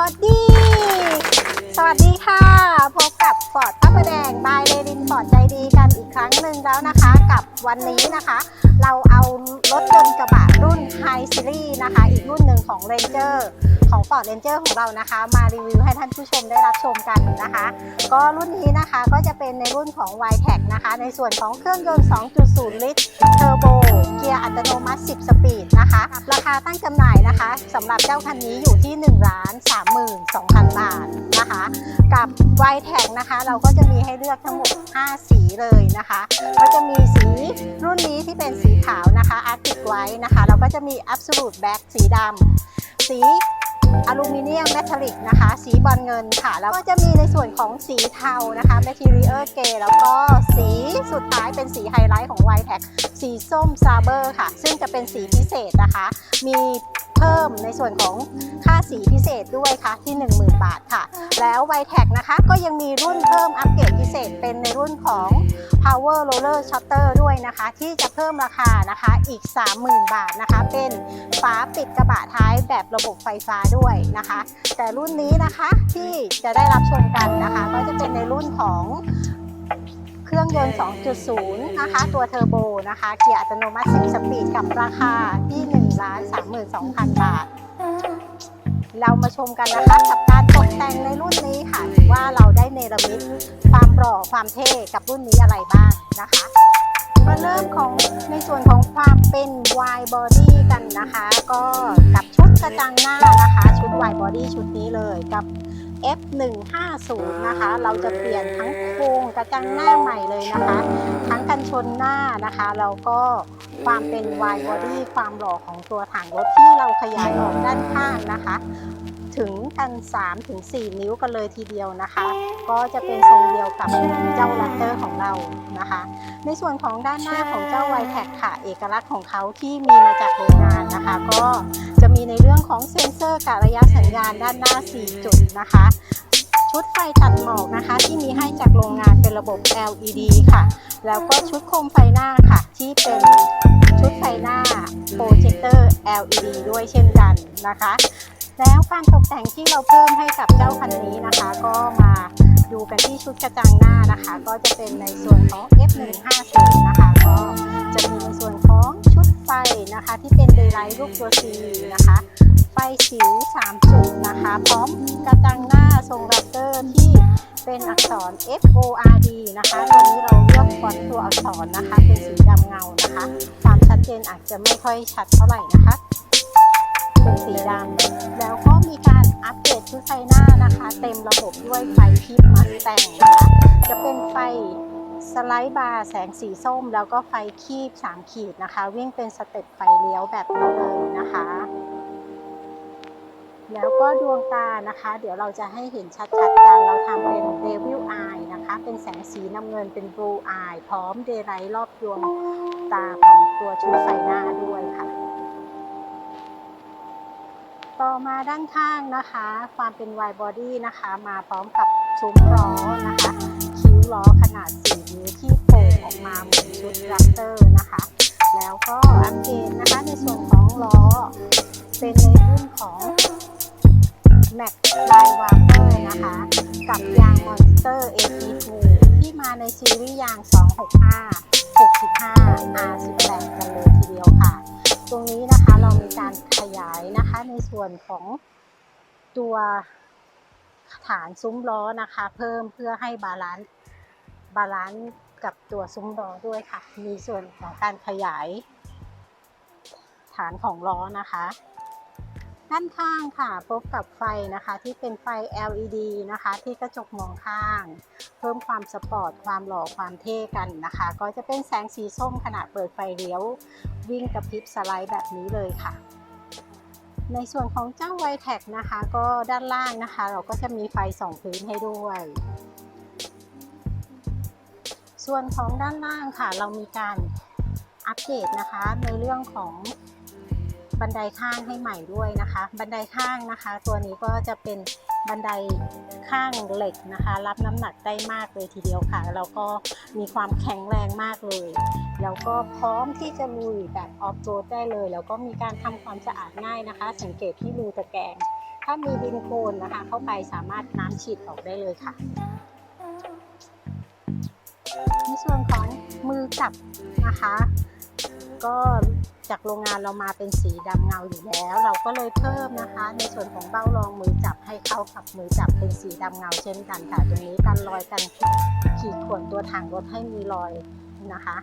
อดี้ สวัสดีค่ะ พบกับฟอร์ดพระประแดงบายเลดินฟอร์ดใจดีกันอีกครั้งหนึ่งแล้วนะคะ กับวันนี้นะคะ เราเอา รถยนต์กระบะรุ่น High Series นะคะ อีกรุ่นหนึ่งของ Ranger ของ Ford Ranger ของเรานะคะ มารีวิวให้ท่านผู้ชมได้รับชมกันนะคะ ก็รุ่นนี้นะคะก็จะเป็นในรุ่นของ y t e c นะคะ ในส่วนของเครื่องยนต์ 2.0 ลิตรเทอร์โบเกียร์อัตโนมัติ 10 สปีดนะคะ ราคาตั้งจำหน่ายนะคะสำหรับเจ้าคันนี้อยู่ที่1 3 2 0 0 0 บาทนะคะ กับ y t e c นะคะ เราก็จะมีให้เลือกทั้งหมด 5 สีเลยนะคะ ก็จะมีสีรุ่นนี้ที่เป็นสีขาวนะคะติกไว้นะคะ เราก็จะมี Absolute Black สีดำสี อลูมิเนียมแมทัลลิกนะคะ สีบอลเงินค่ะ แล้วก็จะมีในส่วนของสีเทานะคะ Material Grey แล้วก็สีสุดท้ายเป็นสีไฮไลท์ของ y t e c สีส้มซาเบอร์ค่ะ ซึ่งจะเป็นสีพิเศษนะคะ มีเพิ่มในส่วนของค่าสีพิเศษด้วยค่ะที่ 10,000 บาทค่ะ แล้ว y t e c นะคะก็ยังมีรุ่นเพิ่มอัปเกรดพิเศษเป็นในรุ่นของ Power Roller Shutter ด้วยนะคะ ที่จะเพิ่มราคานะคะอีก 30,000 บาทนะคะ เป็นฝาปิดกระบะท้ายแบบระบบไฟฟ้าด้วยนะคะ แต่รุ่นนี้นะคะที่จะได้รับชมกันนะคะ ก็จะเป็นในรุ่นของเครื่องยนต์ 2.0 นะคะ ตัวเทอร์โบนะคะ เกียร์อัตโนมัติ 10 สปีดกับราคาที่ 1 32,000 บาท เรามาชมกันนะคะกับการตกแต่งในรุ่นนี้ค่ะว่าเราได้เนรมิตความหล่อความเท่กับรุ่นนี้อะไรบ้างนะคะ มาเริ่มของในส่วนของความเป็นวายบอดี้กันนะคะ ก็กับชุดกระจังหน้านะคะ ชุดวายบอดี้ชุดนี้เลยกับ F150 นะคะ เราจะเปลี่ยนทั้งโครงกระจังหน้าใหม่เลยนะคะ ทั้งกันชนหน้านะคะแล้วก็ ความเป็น wide body ความหล่อของตัวถังรถที่เราขยายออกด้านข้างนะคะ ถึงกัน3ถึง4นิ้วกันเลยทีเดียวนะคะ ก็จะเป็นทรงเดียวกับเจ้าลัตเตอร์ของเรานะคะ ในส่วนของด้านหน้าของเจ้าไวแท็กค่ะ เอกลักษณ์ของเขาที่มีมาจากโรงงานนะคะ ก็จะมีในเรื่องของเซ็นเซอร์กะระยะสัญญาณด้านหน้า 4 จุดนะคะ ชุดไฟตัดหมอกนะคะ ที่มีให้จากโรงงานเป็นระบบ LED ค่ะ แล้วก็ชุดโคมไฟหน้าค่ะ ที่เป็นชุดไฟหน้าโปรเจคเตอร์ LED ด้วยเช่นกันนะคะ แล้วการตกแต่งที่เราเพิ่มให้กับเจ้าคันนี้นะคะ ก็มาดูกันที่ชุดกระจังหน้านะคะ ก็จะเป็นในส่วนของ F150 นะคะ ก็จะมีในส่วนของชุดไฟนะคะ ที่เป็นเดย์ไลท์รูปตัว C นะคะ ไฟสิว3จุดนะคะ พร้อมกระจังหน้าทรงแรปเตอร์ที่เป็นอักษร F O R D นะคะตัวนี้เราเลือกฟอนต์ตัวอักษรนะคะ เป็นสีดำเงานะคะความชัดเจนอาจจะไม่ค่อยชัดเท่าไหร่นะคะเป็นสีดำแล้วก็มีการอัปเกรดชุดไฟหน้านะคะ เต็มระบบด้วยไฟทิปมาแต่งนะคะจะเป็นไฟสไลด์บาร์แสงสีส้ม แล้วก็ไฟคีบ 3 ขีดนะคะ วิ่งเป็นสเต็ปไฟเลี้ยวแบบนี้เลยนะคะ แล้วก็ดวงตานะคะ เดี๋ยวเราจะให้เห็นชัดๆกัน เราทำเป็น Devil Eye นะคะ เป็นแสงสีน้ำเงินเป็น Blue Eye พร้อมเดย์ไลรอบดวงตาของตัวชุดไฟหน้าด้วยค่ะ ต่อมาด้านข้างนะคะ ความเป็น wide body นะคะ มาพร้อมกับซุ้มล้อนะคะ คิ้วล้อขนาด4นิ้วที่โผล่ออกมาเหมือนชุดรัปเตอร์นะคะ แล้วก็อัปเกรดนะคะในส่วนของล้อ เป็นในรุ่นของ Max l i w a p e r นะคะ กับยาง Monster AP2 ที่มาในซีรีส์ยาง 265 65 R18 กันเลยทีเดียวค่ะ ตรงนี้นะคะเรามีการขยายนะคะในส่วนของตัวฐานซุ้มล้อนะคะ เพิ่มเพื่อให้บาลานซ์บาลานซ์กับตัวซุ้มล้อด้วยค่ะ มีส่วนของการขยายฐานของล้อนะคะ ด้านข้างค่ะ พบกับไฟนะคะที่เป็นไฟ LED นะคะ ที่กระจกมองข้าง เพิ่มความสปอร์ต ความหล่อความเท่กันนะคะ ก็จะเป็นแสงสีส้มขณะเปิดไฟเลี้ยว วิ่งกระพริบสไลด์แบบนี้เลยค่ะ ในส่วนของเจ้าไวแท็กนะคะ ก็ด้านล่างนะคะ เราก็จะมีไฟสองพื้นให้ด้วย ส่วนของด้านล่างค่ะ เรามีการอัปเดตนะคะในเรื่องของ บันไดข้างให้ใหม่ด้วยนะคะ บันไดข้างนะคะ ตัวนี้ก็จะเป็นบันไดข้างเหล็กนะคะ รับน้ำหนักได้มากเลยทีเดียวค่ะแล้วก็มีความแข็งแรงมากเลยแล้วก็พร้อมที่จะลุยแบบออฟโรดได้เลย แล้วก็มีการทำความสะอาดง่ายนะคะ สังเกตที่รูตะแกรงถ้ามีดินโคลนนะคะ เข้าไปสามารถน้ำฉีดออกได้เลยค่ะในส่วนของมือจับนะคะ ก็ จากโรงงานเรามาเป็นสีดำเงาอยู่แล้ว เราก็เลยเพิ่มนะคะ ในส่วนของเบ้ารองมือจับให้เข้ากับมือจับเป็นสีดำเงาเช่นกันค่ะตรงนี้กันรอยกันขีดข่วนตัวถังรถให้มีรอยนะคะ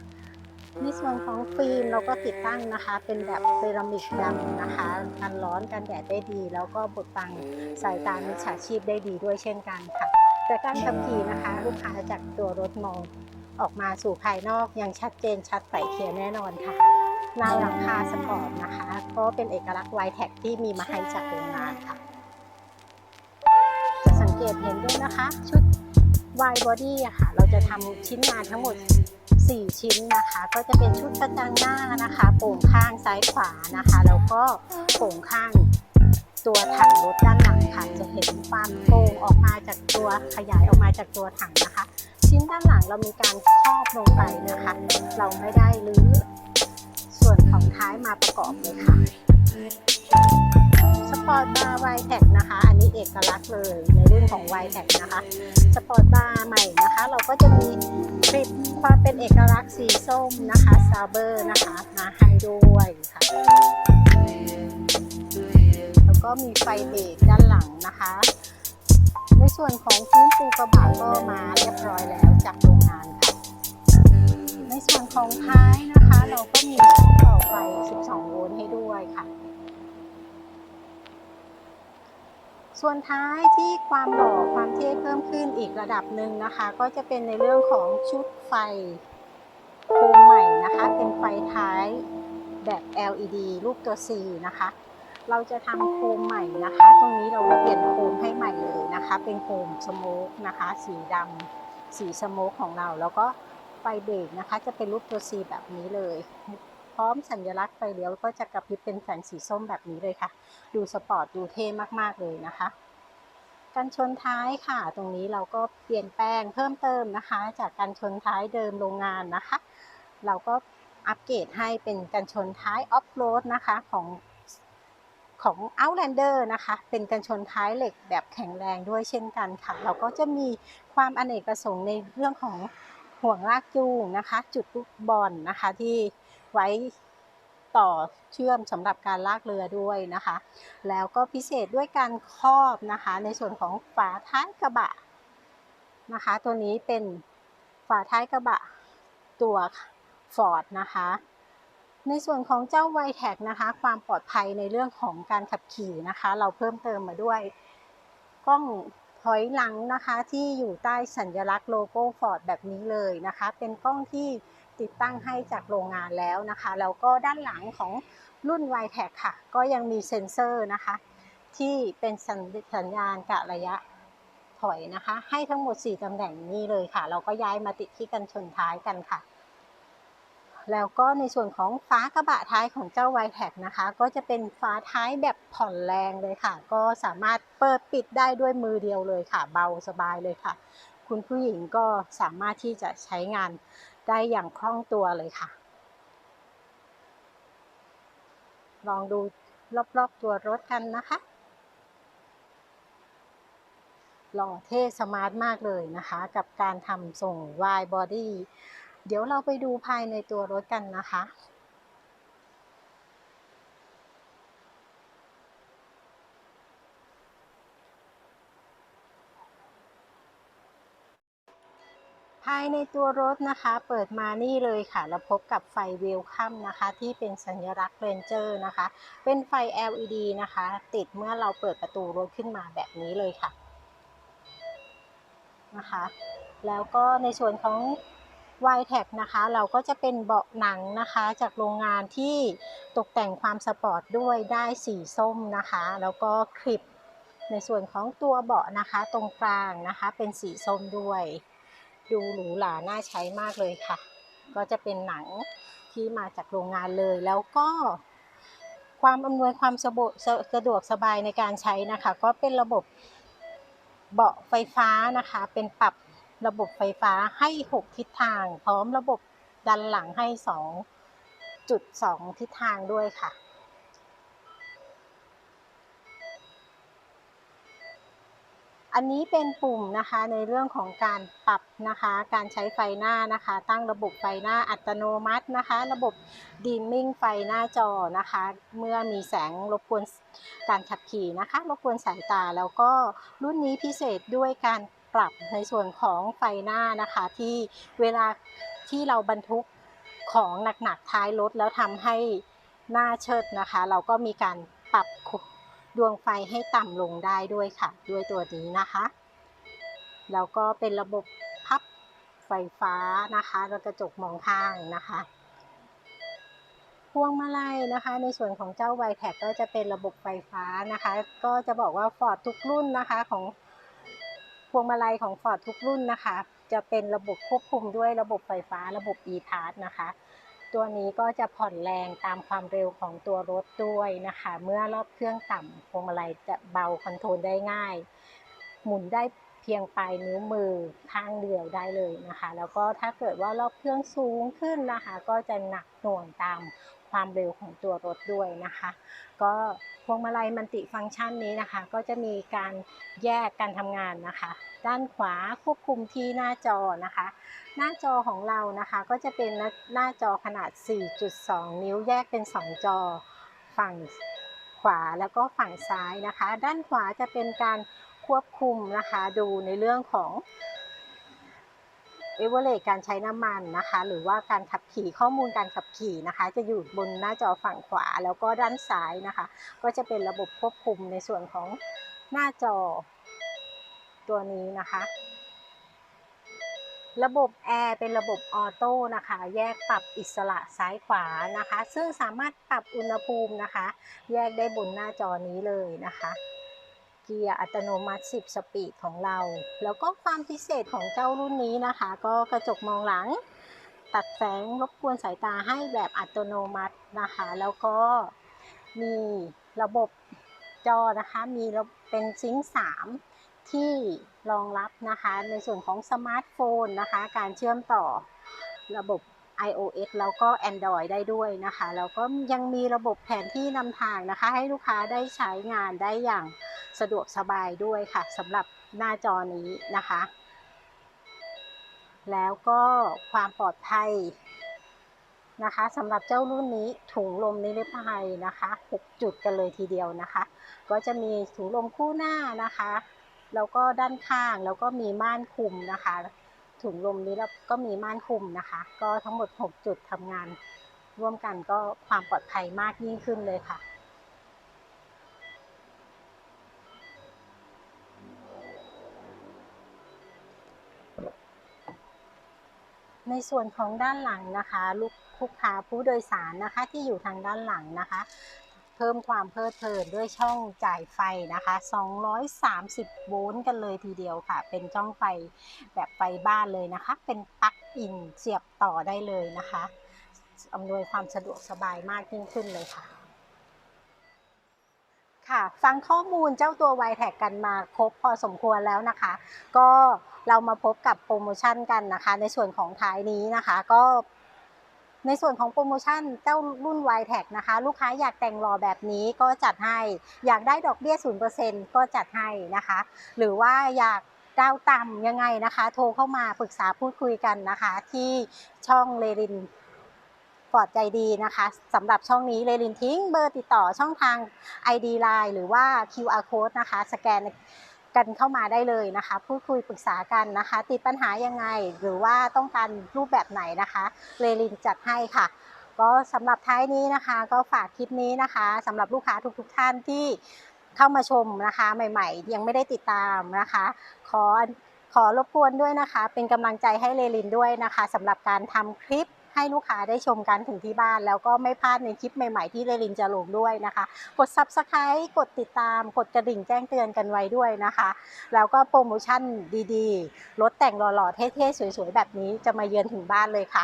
ในส่วนของฟิล์มเราก็ติดตั้งนะคะ เป็นแบบเซรามิกดำนะคะกันร้อนกันแดดได้ดี แล้วก็บดบังสายตามิจฉาชีพได้ดีด้วยเช่นกันค่ะ แต่การขับขี่นะคะ ลูกค้าจากตัวรถมองออกมาสู่ภายนอกยังชัดเจนชัดใสเคลียร์แน่นอนค่ะ หน้าหลังคาสปอร์ตนะคะ ก็เป็นเอกลักษณ์ไวแท็กที่มีมาให้จากโรงงานค่ะ จะสังเกตเห็นด้วยนะคะ ชุด Y body อะค่ะ เราจะทำชิ้นงานทั้งหมด 4 ชิ้นนะคะ ก็จะเป็นชุดกระจังหน้านะคะโป่งข้างซ้ายขวานะคะ แล้วก็โป่งข้างตัวถังรถด้านหลังค่ะ จะเห็นความโป่งออกมาจากตัวขยายออกมาจากตัวถังนะคะ ชิ้นด้านหลังเรามีการครอบลงไปนะคะ เราไม่ได้รื้อ ของท้ายมาประกอบเลยค่ะสปอร์ตบาร์ไวแท็กนะคะ อันนี้เอกลักษณ์เลยในรุ่นของไวแท็กนะคะสปอร์ตบาร์ใหม่นะคะ เราก็จะมีคลิปความเป็นเอกลักษณ์สีส้มนะคะซาเบอร์นะคะมาให้ด้วยค่ะแล้วก็มีไฟเบรกด้านหลังนะคะ ในส่วนของพื้นปูกระบะก็มาเรียบร้อยแล้วจากโรงงาน ในส่วนของท้ายนะคะ เราก็มีช่องต่อไฟ 12 โวลต์ให้ด้วยค่ะ ส่วนท้ายที่ความหล่อความเท่เพิ่มขึ้นอีกระดับหนึ่งนะคะ ก็จะเป็นในเรื่องของชุดไฟโคมใหม่นะคะ เป็นไฟท้ายแบบ LED รูปตัว C นะคะ เราจะทำโคมใหม่นะคะ ตรงนี้เราเปลี่ยนโคมให้ใหม่เลยนะคะ เป็นโคมสโมกนะคะ สีดำสีสโมกของเราแล้วก็ ไฟเบรกนะคะ จะเป็นรูปตัว C แบบนี้เลย พร้อมสัญลักษณ์ไฟเลี้ยวก็จะกระพริบเป็นแสงสีส้มแบบนี้เลยค่ะ ดูสปอร์ตดูเท่มากๆเลยนะคะกันชนท้ายค่ะ ตรงนี้เราก็เปลี่ยนแปลงเพิ่มเติมนะคะ จากกันชนท้ายเดิมโรงงานนะคะ เราก็อัปเกรดให้เป็นกันชนท้ายออฟโรดนะคะของของ Outlander นะคะ เป็นกันชนท้ายเหล็กแบบแข็งแรงด้วยเช่นกันค่ะ เราก็จะมีความอเนกประสงค์ในเรื่องของ ห่วงลากจูงนะคะ จุดลูกบอลนะคะ ที่ไว้ต่อเชื่อมสำหรับการลากเรือด้วยนะคะ แล้วก็พิเศษด้วยการครอบนะคะ ในส่วนของฝาท้ายกระบะนะคะ ตัวนี้เป็นฝาท้ายกระบะตัว Ford นะคะ ในส่วนของเจ้า y t a g นะคะ ความปลอดภัยในเรื่องของการขับขี่นะคะ เราเพิ่มเติมมาด้วยกล้อง ถอยหลังนะคะที่อยู่ใต้สัญลักษณ์โลโก้ Ford แบบนี้เลยนะคะ เป็นกล้องที่ติดตั้งให้จากโรงงานแล้วนะคะแล้วก็ด้านหลังของรุ่น y t a g ค่ะ ก็ยังมีเซ็นเซอร์นะคะ ที่เป็นสัญสัญญาณกะระยะถอยนะคะ ให้ทั้งหมด 4ตำแหน่งนี้เลยค่ะ เราก็ย้ายมาติดที่กันชนท้ายกันค่ะ แล้วก็ในส่วนของฟ้ากระบะท้ายของเจ้า y t a g นะคะ ก็จะเป็นฟ้าท้ายแบบผ่อนแรงเลยค่ะ ก็สามารถเปิดปิดได้ด้วยมือเดียวเลยค่ะ เบาสบายเลยค่ะ คุณผู้หญิงก็สามารถที่จะใช้งานได้อย่างคล่องตัวเลยค่ะ ลองดูรอบๆตัวรถกันนะคะหล่อเท่สมาร์ทมากเลยนะคะ กับการทำส่ง Y body เดี๋ยวเราไปดูภายในตัวรถกันนะคะ ภายในตัวรถนะคะ เปิดมานี่เลยค่ะ เราพบกับไฟเวลคัมนะคะ ที่เป็นสัญลักษณ์เรนเจอร์นะคะ เป็นไฟ LED นะคะ ติดเมื่อเราเปิดประตูรถขึ้นมาแบบนี้เลยค่ะนะคะ แล้วก็ในส่วนของ y t a g นะคะ เราก็จะเป็นเบาะหนังนะคะ จากโรงงานที่ตกแต่งความสปอร์ตด้วยได้สีส้มนะคะ แล้วก็คลิปในส่วนของตัวเบาะนะคะ ตรงกลางนะคะเป็นสีส้มด้วย ดูหรูหราน่าใช้มากเลยค่ะ ก็จะเป็นหนังที่มาจากโรงงานเลย แล้วก็ ความอำนวยความสะดวกสะดวกสบายในการใช้นะคะ ก็เป็นระบบเบาะไฟฟ้านะคะ เป็นปรับ ระบบไฟฟ้าให้ 6 ทิศทาง พร้อมระบบดันหลังให้ 2.2 ทิศทางด้วยค่ะ อันนี้เป็นปุ่มนะคะในเรื่องของการปรับนะคะ การใช้ไฟหน้านะคะ ตั้งระบบไฟหน้าอัตโนมัตินะคะ ระบบดีมมิ่งไฟหน้าจอนะคะ เมื่อมีแสงรบกวนการขับขี่นะคะ รบกวนสายตาแล้วก็รุ่นนี้พิเศษด้วยการ ปรับในส่วนของไฟหน้านะคะ ที่เวลาที่เราบรรทุกของหนักๆท้ายรถแล้วทำให้หน้าเชิดนะคะ เราก็มีการปรับดวงไฟให้ต่ำลงได้ด้วยค่ะ ด้วยตัวนี้นะคะแล้วก็เป็นระบบพับไฟฟ้านะคะแล้วกระจกมองข้างนะคะพวงมาลัยนะคะ ในส่วนของเจ้าไวแท็กก็จะเป็นระบบไฟฟ้านะคะ ก็จะบอกว่าฟอร์ดทุกรุ่นนะคะของ วงมาลัยของฟอร์ดทุกรุ่นนะคะ จะเป็นระบบควบคุมด้วยระบบไฟฟ้าระบบ e-pass นะคะ ตัวนี้ก็จะผ่อนแรงตามความเร็วของตัวรถด้วยนะคะ เมื่อรอบเครื่องต่ำพวงมาลัยจะเบาคอนโทรลได้ง่าย หมุนได้เพียงปลายนิ้วมือข้างเดียวได้เลยนะคะ แล้วก็ถ้าเกิดว่ารอบเครื่องสูงขึ้นนะคะ ก็จะหนักหน่วงตาม ความเร็วของตัวรถด้วยนะคะ ก็พวงมาลัยมันติฟังก์ชันนี้นะคะ ก็จะมีการแยกการทำงานนะคะ ด้านขวาควบคุมที่หน้าจอนะคะ หน้าจอของเรานะคะก็จะเป็นหน้าจอขนาด 4.2 นิ้วแยกเป็น 2 จอฝั่งขวาแล้วก็ฝั่งซ้ายนะคะ ด้านขวาจะเป็นการควบคุมนะคะ ดูในเรื่องของ เอเวอเรการใช้น้ำมันนะคะ หรือว่าการขับขี่ข้อมูลการขับขี่นะคะ จะอยู่บนหน้าจอฝั่งขวาแล้วก็ด้านซ้ายนะคะ ก็จะเป็นระบบควบคุมในส่วนของหน้าจอตัวนี้นะคะ ระบบแอร์เป็นระบบออโต้นะคะ แยกปรับอิสระซ้ายขวานะคะ ซึ่งสามารถปรับอุณหภูมินะคะ แยกได้บนหน้าจอนี้เลยนะคะ เกียร์อัตโนมัติ 10 สปีดของเรา แล้วก็ความพิเศษของเจ้ารุ่นนี้นะคะ ก็กระจกมองหลัง ตัดแสงรบกวนสายตาให้แบบอัตโนมัตินะคะ แล้วก็มีระบบจอนะคะ มีเป็นซิงค์3ที่รองรับนะคะ ในส่วนของสมาร์ทโฟนนะคะ การเชื่อมต่อระบบ iOS แล้วก็ Android ได้ด้วยนะคะ แล้วก็ยังมีระบบแผนที่นำทางนะคะ ให้ลูกค้าได้ใช้งานได้อย่างสะดวกสบายด้วยค่ะสำหรับหน้าจอนี้นะคะ แล้วก็ความปลอดภัยนะคะสำหรับเจ้ารุ่นนี้ถุงลมนิรภัยนะคะ6จุดกันเลยทีเดียวนะคะ ก็จะมีถุงลมคู่หน้านะคะ แล้วก็ด้านข้างแล้วก็มีม่านคุมนะคะ ถุงลมนี้แล้วก็มีม่านคุมนะคะ ก็ทั้งหมด 6 จุดทำงานร่วมกันก็ความปลอดภัยมากยิ่งขึ้นเลยค่ะในส่วนของด้านหลังนะคะ ลูกลูกค้าผู้โดยสารนะคะที่อยู่ทางด้านหลังนะคะ เพิ่มความเพลิดเพลินด้วยช่องจ่ายไฟนะคะ 230 โวลต์กันเลยทีเดียวค่ะ เป็นช่องไฟแบบไฟบ้านเลยนะคะ เป็นปลั๊กอินเสียบต่อได้เลยนะคะ อำนวยความสะดวกสบายมากยิ่งขึ้นเลยค่ะค่ะฟังข้อมูลเจ้าตัว y t แท็กกันมาครบพอสมควรแล้วนะคะ ก็เรามาพบกับโปรโมชั่นกันนะคะ ในส่วนของท้ายนี้นะคะ ก็ ในส่วนของโปรโมชั่นเจ้ารุ่น y t แท็นะคะ ลูกค้าอยากแต่งรอแบบนี้ก็จัดให้ อยากได้ดอกเบี้ย 0%ก็จัดให้นะคะ หรือว่าอยากดาวต่ำยังไงนะคะ โทรเข้ามาปรึกษาพูดคุยกันนะคะ ที่ช่องเลรินฟอร์ดใจดีนะคะสำหรับช่องนี้เลรินทิ้งเบอร์ติดต่อช่องทาง ID Line หรือว่า QR Code นะคะ สแกน กันเข้ามาได้เลยนะคะ พูดคุยปรึกษากันนะคะ ติดปัญหายังไงหรือว่าต้องการรูปแบบไหนนะคะเลรินจัดให้ค่ะ ก็สำหรับท้ายนี้นะคะ ก็ฝากคลิปนี้นะคะสำหรับลูกค้าทุกๆทท่านที่เข้ามาชมนะคะใหม่ๆ ยังไม่ได้ติดตามนะคะ ขอขอรบกวนด้วยนะคะ เป็นกำลังใจให้เลลินด้วยนะคะสำหรับการทำคลิป ให้ลูกค้าได้ชมกันถึงที่บ้าน แล้วก็ไม่พลาดในคลิปใหม่ๆที่เลลินจะลงด้วยนะคะ กด Subscribe กดติดตาม กดกระดิ่งแจ้งเตือนกันไว้ด้วยนะคะ แล้วก็โปรโมชั่นดีๆ รถแต่งหล่อๆ เท่ๆ สวยๆ แบบนี้จะมาเยือนถึงบ้านเลยค่ะ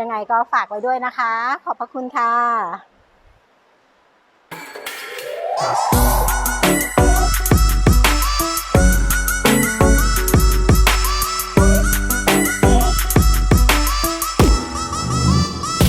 ยังไงก็ฝากไว้ด้วยนะคะ ขอบพระคุณค่ะ